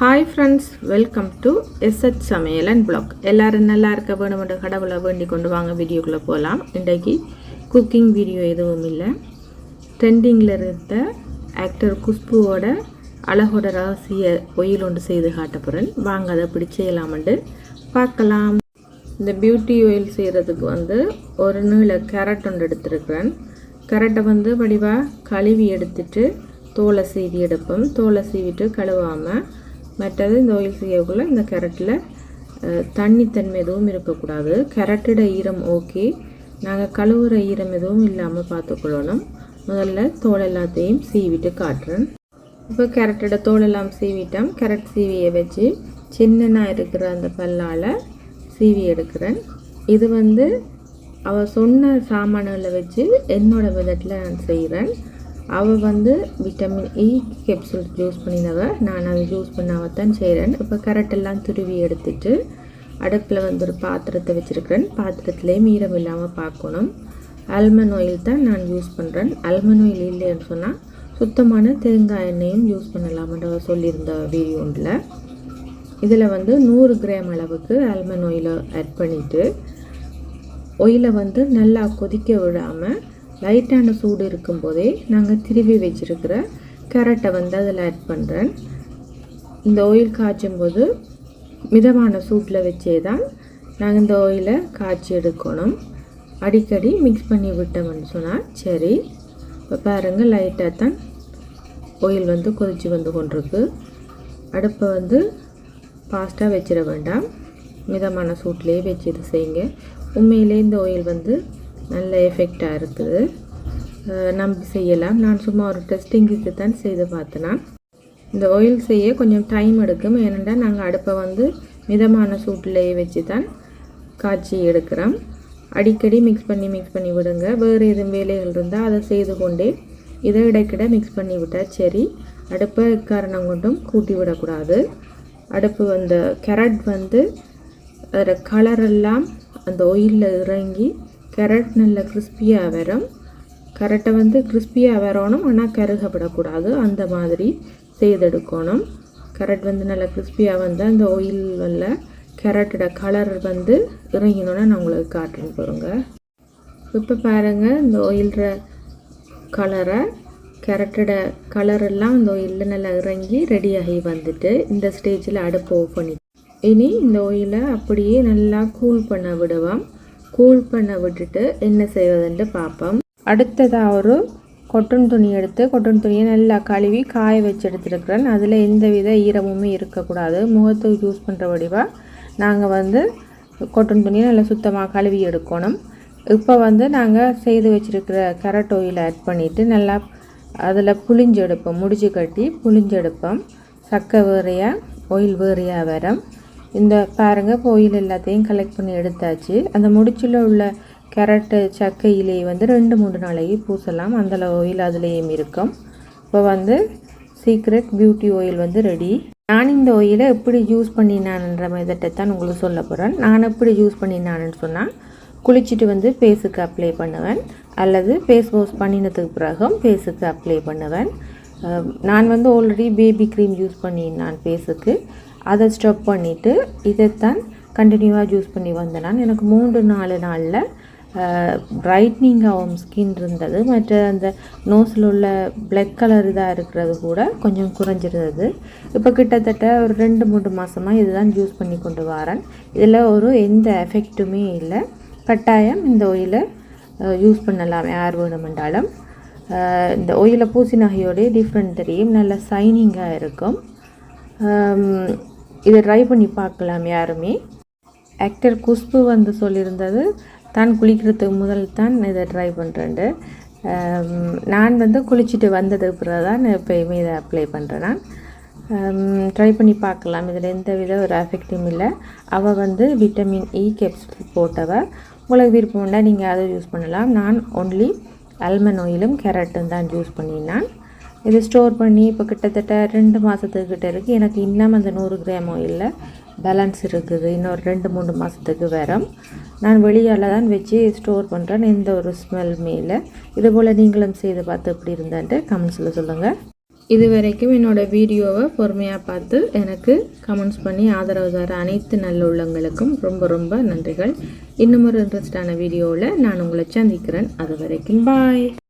Hi friends welcome to SH சமையல் and blog எல்லோரும் நல்லா இருக்க வேணுமென்ற கடவுளை வேண்டி கொண்டு வாங்க வீடியோக்குள்ளே போகலாம் இன்றைக்கு குக்கிங் வீடியோ எதுவும் இல்லை. ட்ரெண்டிங்கில் இருந்த ஆக்டர் குஷ்புவோட அழகோட ரகசிய ஒயில் ஒன்று செய்து காட்ட போகிறேன் வாங்க அதை எப்படி செய்யலாமென்று பார்க்கலாம். இந்த பியூட்டி ஆயில் செய்கிறதுக்கு வந்து ஒரு நீள கேரட் ஒன்று எடுத்திருக்கிறேன். கேரட்டை வந்து வடிவாக கழுவி எடுத்துட்டு தோலை சீவி எடுப்போம். தோலை சீவிட்டு கழுவாமல் மற்றது இந்த ஆயில் செய்யக்குள்ளே இந்த கேரட்டில் தண்ணித்தன்மை எதுவும் இருக்கக்கூடாது. கேரட்டோட ஈரம் ஓகே. நாங்கள் கழுவுற ஈரம் எதுவும் இல்லாமல் பார்த்துக்கொள்ளணும். முதல்ல தோல் எல்லாத்தையும் சீவிட்டு காட்டுறேன். இப்போ கேரட்டோட தோல் எல்லாம் சீவிட்டோம். கேரட் சீவியை வச்சு சின்னனாக இருக்கிற அந்த பல்லால் சீவி எடுக்கிறேன். இது வந்து அவள் சொன்ன சாமான்களை வச்சு என்னோடய விதத்தில் நான் செய்கிறேன் அவள் வந்து விட்டமின் இ கேப்சூல் யூஸ் பண்ணினவ. நான் அதை யூஸ் பண்ணாவத்தான் செய்கிறேன் இப்போ கரெக்டெல்லாம் துருவி எடுத்துட்டு அடுப்பில் வந்து ஒரு பாத்திரத்தை வச்சுருக்கிறேன். பாத்திரத்திலே மீரம் இல்லாமல் பார்க்கணும். அல்மண்ட் ஆயில் தான் நான் யூஸ் பண்ணுறேன் அல்மண்ட் ஆயில் இல்லைன்னு சொன்னால் சுத்தமான தேங்காய் எண்ணெயும் யூஸ் பண்ணலாம்ன்ற சொல்லியிருந்த வீடியோண்டில் இதில் வந்து நூறு கிராம் அளவுக்கு ஆல்மண்ட் ஆயிலை ஆட் பண்ணிவிட்டு ஒயிலை வந்து நல்லா கொதிக்க விடாமல் லைட்டான சூடு இருக்கும்போதே நாங்கள் திருவி வச்சுருக்கிற கேரட்டை வந்து அதில் ஆட் பண்ணுறேன் இந்த ஆயில் காய்ச்சும் போது மிதமான சூட்டில் வச்சே தான் நாங்கள் இந்த ஆயிலை காய்ச்சி எடுக்கணும். அடிக்கடி மிக்ஸ் பண்ணி விட்டோம்னு சொன்னால் சரி இப்போ பாருங்கள் லைட்டாக தான் ஆயில் வந்து கொதித்து வந்து கொண்டிருக்கு. அடுப்பை வந்து ஃபாஸ்ட்டாக வச்சிட வேண்டாம். மிதமான சூட்லேயே வச்சு இது செய்யுங்க. உண்மையிலே இந்த ஆயில் வந்து நல்ல எஃபெக்டாக இருக்குது. நம்பி செய்யலாம். நான் சும்மா ஒரு டெஸ்டிங்குக்கு தான் செய்து பார்த்தேன்னா இந்த ஆயில் செய்ய கொஞ்சம் டைம் எடுக்கும். ஏனென்றால் நாங்கள் அடுப்பை வந்து மிதமான சூட்டிலேயே வச்சு தான் காய்ச்சி எடுக்கிறோம். அடிக்கடி மிக்ஸ் பண்ணி மிக்ஸ் பண்ணி விடுங்க. வேறு எதுவும் வேலைகள் இருந்தால் அதை செய்து கொண்டே இதை இடைக்கிட மிக்ஸ் பண்ணி விட்டால் சரி. அடுப்பை காரணம் கொண்டும் கூட்டி விடக்கூடாது. அடுப்பு அந்த கேரட் வந்து அதில் கலரெல்லாம் அந்த ஒயிலில் இறங்கி கேரட் நல்ல கிறிஸ்பியாக வரும். கரெக்டை வந்து கிறிஸ்பியாக வரணும். ஆனால் கருகப்படக்கூடாது. அந்த மாதிரி செய்தெடுக்கணும். கரட் வந்து நல்லா கிறிஸ்பியாக வந்து அந்த ஒயில் வல்ல கேரட்டோட கலர் வந்து இறங்கினோன்னா நான் உங்களுக்கு காட்டுன்னு போகிறேங்க இப்போ பாருங்கள் இந்த ஒயில்ற கலரை கேரட்டோட கலர் எல்லாம் இந்த ஒயிலில் நல்லா இறங்கி ரெடியாகி வந்துட்டு இந்த ஸ்டேஜில் அடுப்பு ஓப்பன் பண்ணி இனி இந்த ஒயிலை அப்படியே நல்லா கூல் பண்ண விடுவோம் கூல் பண்ண விட்டுட்டு என்ன செய்வதுன்ட்டு பார்ப்போம். அடுத்ததாக ஒரு கொட்டன் துணி எடுத்து கொட்டன் துணியை நல்லா கழுவி காய வச்சு எடுத்துருக்குறேன். அதில் எந்த வித ஈரமுமே இருக்கக்கூடாது. முகத்துக்கு யூஸ் பண்ணுற வடிவாக நாங்கள் வந்து கொட்டன் துணியை நல்லா சுத்தமாக கழுவி எடுக்கணும். இப்போ வந்து நாங்கள் செய்து வச்சுருக்கிற கேரட் ஆயில் ஆட் பண்ணிவிட்டு நல்லா அதில் புளிஞ்செடுப்போம் முடிஞ்சு முடிச்சு கட்டி புளிஞ்செடுப்போம் சக்கை வேறையாக ஆயில் வேறையாக வரும். இந்த பாருங்கள் கோயில் எல்லாத்தையும் கலெக்ட் பண்ணி எடுத்தாச்சு. அந்த முடிச்சில் உள்ள கேரட்டு சக்கையிலே வந்து ரெண்டு மூணு நாளைக்கு பூசலாம். அந்த ஆயில் அதுலேயும் இருக்கும். இப்போ வந்து சீக்ரெட் பியூட்டி ஆயில் வந்து ரெடி நான் இந்த ஆயிலை எப்படி யூஸ் பண்ணினான்ன்ற மெதட்டை தான் உங்களுக்கு சொல்ல போகிறேன் நான் எப்படி யூஸ் பண்ணினான்னு சொன்னால் குளிச்சுட்டு வந்து ஃபேஸுக்கு அப்ளை பண்ணுவேன். அல்லது ஃபேஸ் வாஷ் பண்ணினதுக்கு பிறகும் ஃபேஸுக்கு அப்ளை பண்ணுவேன். நான் வந்து ஆல்ரெடி பேபி க்ரீம் யூஸ் பண்ணினான் ஃபேஸுக்கு அதை ஸ்டப் பண்ணிவிட்டு இதைத்தான் கண்டினியூவாக யூஸ் பண்ணி வந்தேன் நான். எனக்கு மூன்று நாலு நாளில் பிரைட்னிங்காகவும் ஸ்கின் இருந்தது. மற்ற அந்த நோஸில் உள்ள பிளக் கலர் இதாக இருக்கிறது கூட கொஞ்சம் குறைஞ்சிருந்தது. இப்போ கிட்டத்தட்ட ஒரு ரெண்டு மூணு மாதமாக இதுதான் யூஸ் பண்ணி கொண்டு வரேன். இதில் ஒரு எந்த எஃபெக்ட்டுமே இல்லை. கட்டாயம் இந்த ஒயிலை யூஸ் பண்ணலாம் யார் வேணுமென்றாலும் இந்த ஒயிலை பூசி நகையோடைய டிஃப்ரெண்ட் தெரியும். நல்ல சைனிங்காக இருக்கும். இதை ட்ரை பண்ணி பார்க்கலாம் யாருமே. ஆக்டர் குஷ்பு வந்து சொல்லியிருந்தது தான் குளிக்கிறதுக்கு முதல் தான் இதை ட்ரை பண்ணுறேன்ட்டு நான் வந்து குளிச்சுட்டு வந்ததுக்கு பிறகு தான் எப்போயுமே இதை அப்ளை பண்ணுறேன் நான். ட்ரை பண்ணி பார்க்கலாம். இதில் எந்த வித ஒரு எஃபெக்டும் இல்லை. அவள் வந்து விட்டமின் இ கேப்சூல் போட்டவ. உங்களுக்கு விருப்பம்னா நீங்கள் அதை யூஸ் பண்ணலாம். நான் ஒன்லி அல்மன் ஆயிலும் கேரட்டும் தான் யூஸ் பண்ணினான் இது ஸ்டோர் பண்ணி இப்போ கிட்டத்தட்ட ரெண்டு மாதத்துக்கிட்ட இருக்குது எனக்கு இன்னும் அந்த நூறு கிராம் இல்லை. பேலன்ஸ் இருக்குது. இன்னொரு ரெண்டு மூணு மாதத்துக்கு வரும். நான் வெளியால் தான் வச்சு ஸ்டோர் பண்ணுறேன் எந்த ஒரு ஸ்மெல்லுமே இல்லை. இதுபோல் நீங்களும் செய்து பார்த்து எப்படி இருந்தான்ட்டு கமெண்ட்ஸில் சொல்லுங்கள் இது வரைக்கும் என்னோட வீடியோவை பொறுமையாக பார்த்து எனக்கு கமெண்ட்ஸ் பண்ணி ஆதரவு தர அனைத்து நல்ல உள்ளங்களுக்கும் ரொம்ப ரொம்ப நன்றிகள். இன்னும் ஒரு இன்ட்ரெஸ்டான வீடியோவில் நான் உங்களை சந்திக்கிறேன். அது வரைக்கும் பாய்